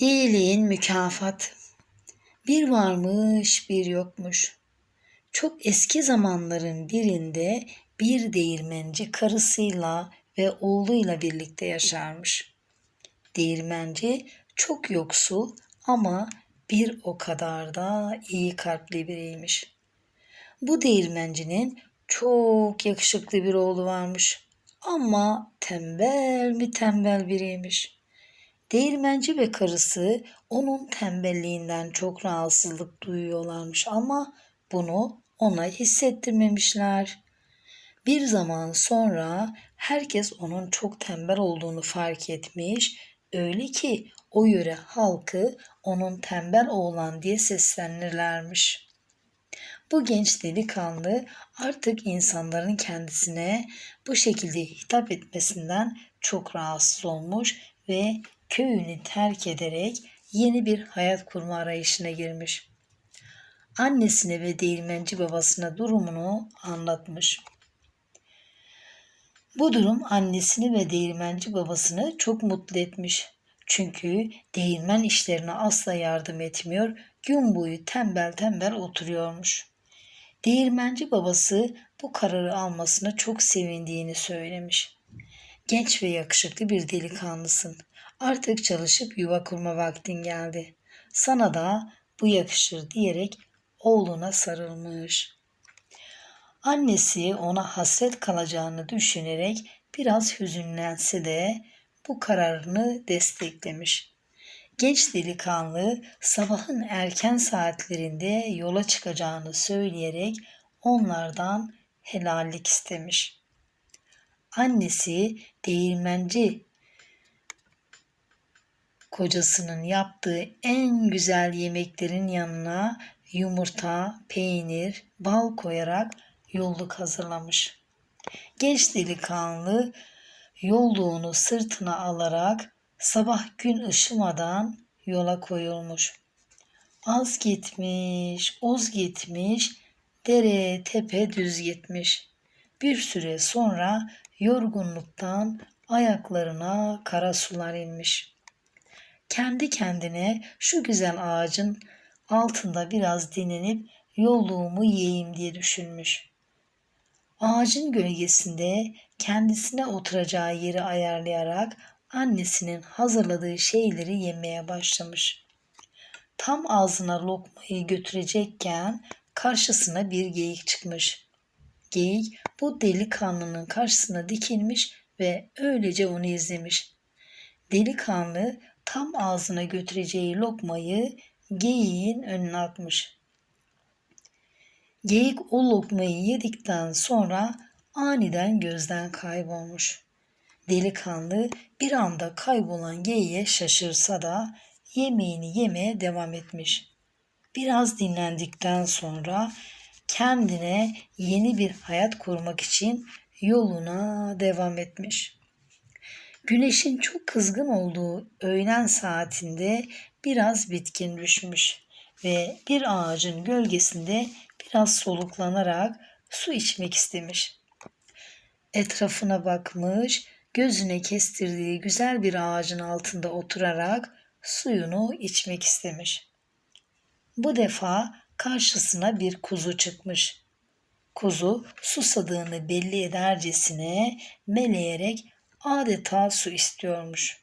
İyiliğin mükafat. Bir varmış bir yokmuş. Çok eski zamanların birinde bir değirmenci karısıyla ve oğluyla birlikte yaşarmış. Değirmenci çok yoksul ama bir o kadar da iyi kalpli biriymiş. Bu değirmencinin çok yakışıklı bir oğlu varmış. Ama tembel mi tembel biriymiş. Değirmenci ve karısı onun tembelliğinden çok rahatsızlık duyuyorlarmış ama bunu ona hissettirmemişler. Bir zaman sonra herkes onun çok tembel olduğunu fark etmiş. Öyle ki o yöre halkı onun tembel oğlan diye seslenirlermiş. Bu genç delikanlı artık insanların kendisine bu şekilde hitap etmesinden çok rahatsız olmuş ve köyünü terk ederek yeni bir hayat kurma arayışına girmiş. Annesine ve değirmenci babasına durumunu anlatmış. Bu durum annesini ve değirmenci babasını çok mutlu etmiş. Çünkü değirmen işlerine asla yardım etmiyor, gün boyu tembel tembel oturuyormuş. Değirmenci babası bu kararı almasına çok sevindiğini söylemiş. Genç ve yakışıklı bir delikanlısın. Artık çalışıp yuva kurma vaktin geldi. Sana da bu yakışır diyerek oğluna sarılmış. Annesi ona hasret kalacağını düşünerek biraz hüzünlense de bu kararını desteklemiş. Genç delikanlı sabahın erken saatlerinde yola çıkacağını söyleyerek onlardan helallik istemiş. Annesi değirmenci kocasının yaptığı en güzel yemeklerin yanına yumurta, peynir, bal koyarak yolluk hazırlamış. Genç delikanlı yolluğunu sırtına alarak sabah gün ışımadan yola koyulmuş. Az gitmiş, oz gitmiş, dere tepe düz gitmiş. Bir süre sonra yorgunluktan ayaklarına kara sular inmiş. Kendi kendine şu güzel ağacın altında biraz dinlenip yolluğumu yiyeyim diye düşünmüş. Ağacın gölgesinde kendisine oturacağı yeri ayarlayarak annesinin hazırladığı şeyleri yemeye başlamış. Tam ağzına lokmayı götürecekken karşısına bir geyik çıkmış. Geyik bu delikanlının karşısına dikilmiş ve öylece onu izlemiş. Delikanlı tam ağzına götüreceği lokmayı geyiğin önüne atmış. Geyik o lokmayı yedikten sonra aniden gözden kaybolmuş. Delikanlı bir anda kaybolan geyiğe şaşırsa da yemeğini yemeye devam etmiş. Biraz dinlendikten sonra kendine yeni bir hayat kurmak için yoluna devam etmiş. Güneşin çok kızgın olduğu öğlen saatinde biraz bitkin düşmüş ve bir ağacın gölgesinde biraz soluklanarak su içmek istemiş. Etrafına bakmış, gözüne kestirdiği güzel bir ağacın altında oturarak suyunu içmek istemiş. Bu defa karşısına bir kuzu çıkmış. Kuzu susadığını belli edercesine meleyerek adeta su istiyormuş.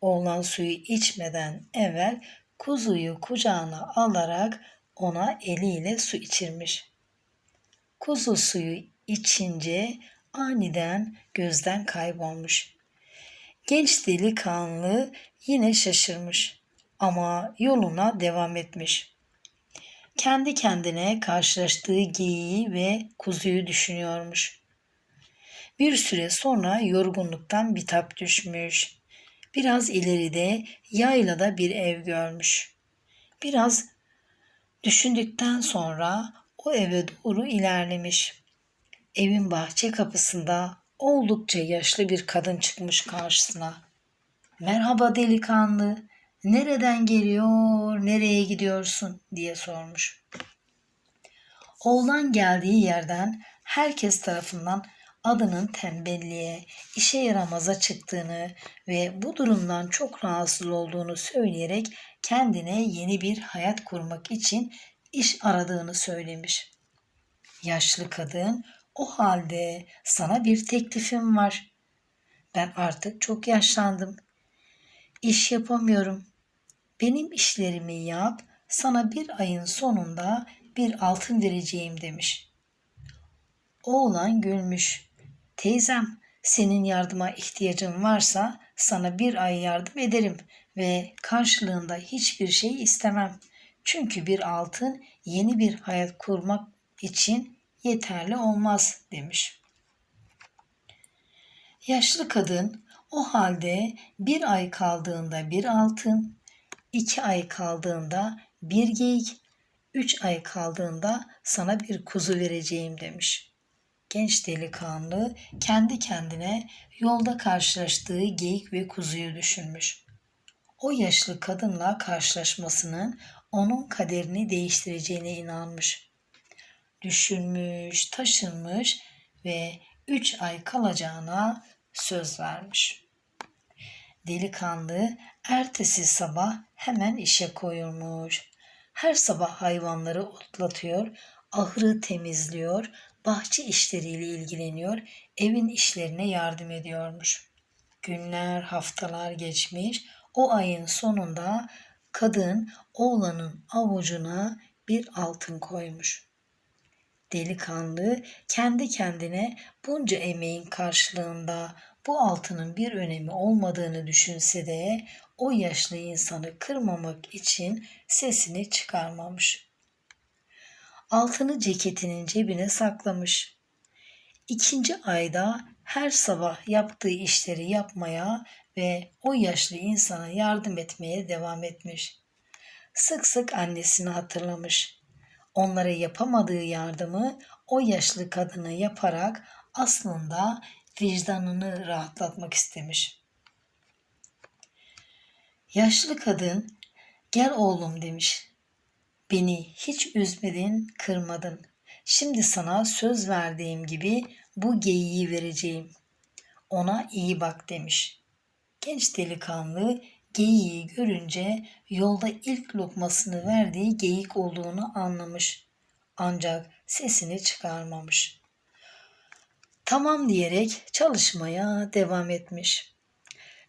Oğlan suyu içmeden evvel kuzuyu kucağına alarak ona eliyle su içirmiş. Kuzu suyu içince aniden gözden kaybolmuş. Genç delikanlı yine şaşırmış ama yoluna devam etmiş. Kendi kendine karşılaştığı geyiği ve kuzuyu düşünüyormuş. Bir süre sonra yorgunluktan bitap düşmüş. Biraz ileride yaylada bir ev görmüş. Biraz düşündükten sonra o eve doğru ilerlemiş. Evin bahçe kapısında oldukça yaşlı bir kadın çıkmış karşısına. Merhaba delikanlı, nereden geliyor, nereye gidiyorsun diye sormuş. Oğlan geldiği yerden herkes tarafından adının tembelliğe, işe yaramaza çıktığını ve bu durumdan çok rahatsız olduğunu söyleyerek kendine yeni bir hayat kurmak için iş aradığını söylemiş. Yaşlı kadın, o halde sana bir teklifim var. Ben artık çok yaşlandım. İş yapamıyorum. Benim işlerimi yap, sana bir ayın sonunda bir altın vereceğim demiş. Oğlan gülmüş. Teyzem, senin yardıma ihtiyacın varsa sana bir ay yardım ederim ve karşılığında hiçbir şey istemem. Çünkü bir altın yeni bir hayat kurmak için yeterli olmaz demiş. Yaşlı kadın o halde bir ay kaldığında bir altın, iki ay kaldığında bir geyik, üç ay kaldığında sana bir kuzu vereceğim demiş. Genç delikanlı kendi kendine yolda karşılaştığı geyik ve kuzuyu düşünmüş. O yaşlı kadınla karşılaşmasının onun kaderini değiştireceğine inanmış. Düşünmüş, taşınmış ve üç ay kalacağına söz vermiş. Delikanlı ertesi sabah hemen işe koyulmuş. Her sabah hayvanları otlatıyor, ahırı temizliyor, bahçe işleriyle ilgileniyor, evin işlerine yardım ediyormuş. Günler, haftalar geçmiş. O ayın sonunda kadın oğlanın avucuna bir altın koymuş. Delikanlı kendi kendine bunca emeğin karşılığında bu altının bir önemi olmadığını düşünse de o yaşlı insanı kırmamak için sesini çıkarmamış. Altını ceketinin cebine saklamış. İkinci ayda her sabah yaptığı işleri yapmaya ve o yaşlı insana yardım etmeye devam etmiş. Sık sık annesini hatırlamış. Onlara yapamadığı yardımı o yaşlı kadına yaparak aslında vicdanını rahatlatmak istemiş. Yaşlı kadın gel oğlum demiş. Beni hiç üzmedin, kırmadın. Şimdi sana söz verdiğim gibi bu geyiği vereceğim. Ona iyi bak demiş. Genç delikanlı geyiği görünce yolda ilk lokmasını verdiği geyik olduğunu anlamış. Ancak sesini çıkarmamış. Tamam diyerek çalışmaya devam etmiş.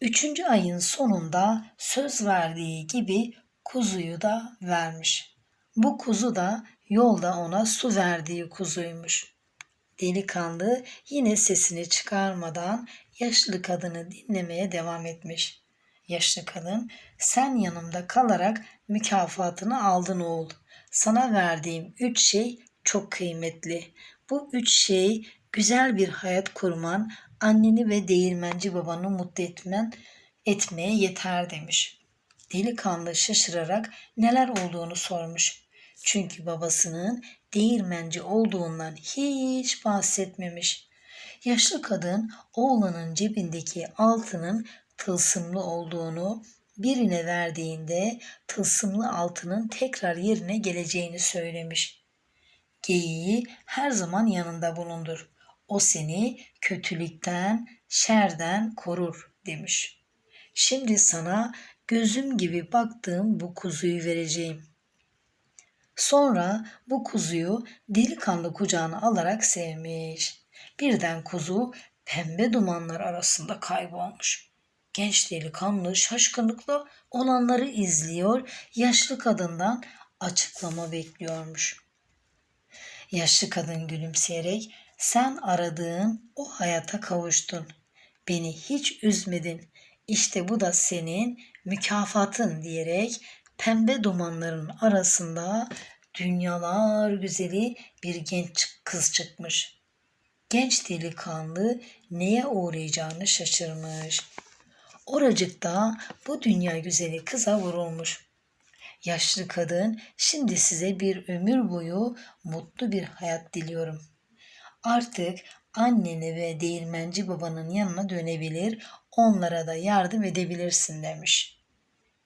Üçüncü ayın sonunda söz verdiği gibi kuzuyu da vermiş. Bu kuzu da yolda ona su verdiği kuzuymuş. Delikanlı yine sesini çıkarmadan yaşlı kadını dinlemeye devam etmiş. Yaşlı kadın, sen yanımda kalarak mükafatını aldın oğul. Sana verdiğim üç şey çok kıymetli. Bu üç şey güzel bir hayat kurman, anneni ve değirmenci babanı mutlu etmen, etmeye yeter demiş. Delikanlı şaşırarak neler olduğunu sormuş. Çünkü babasının değirmenci olduğundan hiç bahsetmemiş. Yaşlı kadın oğlanın cebindeki altının tılsımlı olduğunu, birine verdiğinde tılsımlı altının tekrar yerine geleceğini söylemiş. Geyiği her zaman yanında bulundur. O seni kötülükten, şerden korur demiş. Şimdi sana gözüm gibi baktığım bu kuzuyu vereceğim. Sonra bu kuzuyu delikanlı kucağına alarak sevmiş. Birden kuzu pembe dumanlar arasında kaybolmuş. Genç delikanlı şaşkınlıkla olanları izliyor, yaşlı kadından açıklama bekliyormuş. Yaşlı kadın gülümseyerek sen aradığın o hayata kavuştun. Beni hiç üzmedin. İşte bu da senin mükafatın diyerek pembe dumanların arasında dünyalar güzeli bir genç kız çıkmış. Genç delikanlı neye uğrayacağını şaşırmış. Oracıkta bu dünya güzeli kıza vurulmuş. Yaşlı kadın şimdi size bir ömür boyu mutlu bir hayat diliyorum. Artık annene ve değirmenci babanın yanına dönebilir, onlara da yardım edebilirsin demiş.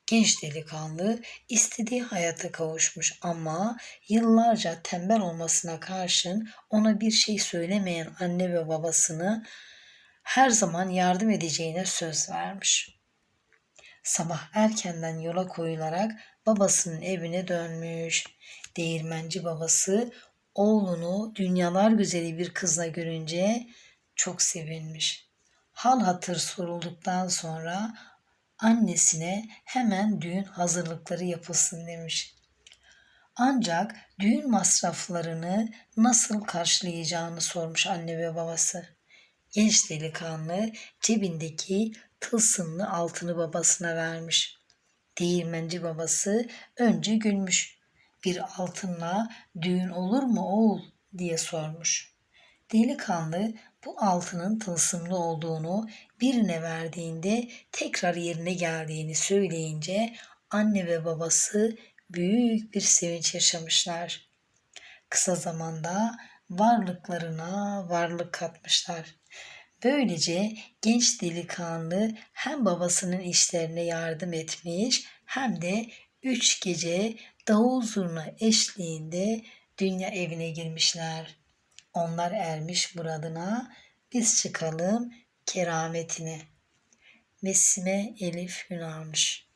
Genç delikanlı istediği hayata kavuşmuş ama yıllarca tembel olmasına karşın ona bir şey söylemeyen anne ve babasını her zaman yardım edeceğine söz vermiş. Sabah erkenden yola koyularak babasının evine dönmüş. Değirmenci babası oğlunu dünyalar güzeli bir kızla görünce çok sevinmiş. Hal hatır sorulduktan sonra annesine hemen düğün hazırlıkları yapılsın demiş. Ancak düğün masraflarını nasıl karşılayacağını sormuş anne ve babası. Genç delikanlı cebindeki tılsımlı altını babasına vermiş. Değirmenci babası önce gülmüş. Bir altınla düğün olur mu oğul diye sormuş. Delikanlı bu altının tılsımlı olduğunu birine verdiğinde tekrar yerine geldiğini söyleyince anne ve babası büyük bir sevinç yaşamışlar. Kısa zamanda varlıklarına varlık katmışlar. Böylece genç delikanlı hem babasının işlerine yardım etmiş hem de üç gece davul zurna eşliğinde dünya evine girmişler. Onlar ermiş muradına, biz çıkalım kerametine. Mesime Elif Ünalmış.